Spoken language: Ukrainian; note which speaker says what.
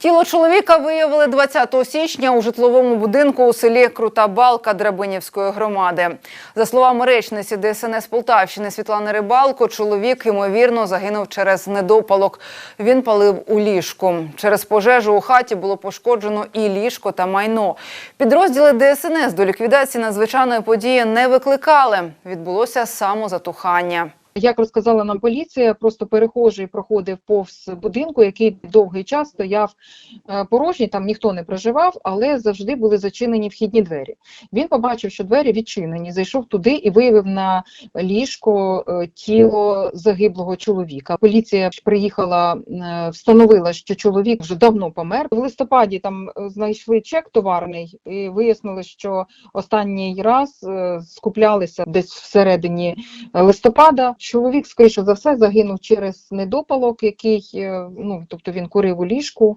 Speaker 1: Тіло чоловіка виявили 20 січня у житловому будинку у селі Крута Балка Драбинівської громади. За словами речниці ДСНС Полтавщини Світлани Рибалко, чоловік ймовірно загинув через недопалок. Він палив у ліжку. Через пожежу у хаті було пошкоджено і ліжко та майно. Підрозділи ДСНС до ліквідації надзвичайної події не викликали. Відбулося самозатухання.
Speaker 2: Як розказала нам поліція, просто перехожий проходив повз будинку, який довгий час стояв е, порожній, там ніхто не проживав, але завжди були зачинені вхідні двері. Він побачив, що двері відчинені, зайшов туди і виявив на ліжко е, тіло загиблого чоловіка. Поліція приїхала, е, встановила, що чоловік вже давно помер. В листопаді там знайшли чек товарний і вияснили, що останній раз скуплялися десь всередині листопада. Чоловік, скоріше за все, загинув через недопалок, який е, ну тобто він курив у ліжку.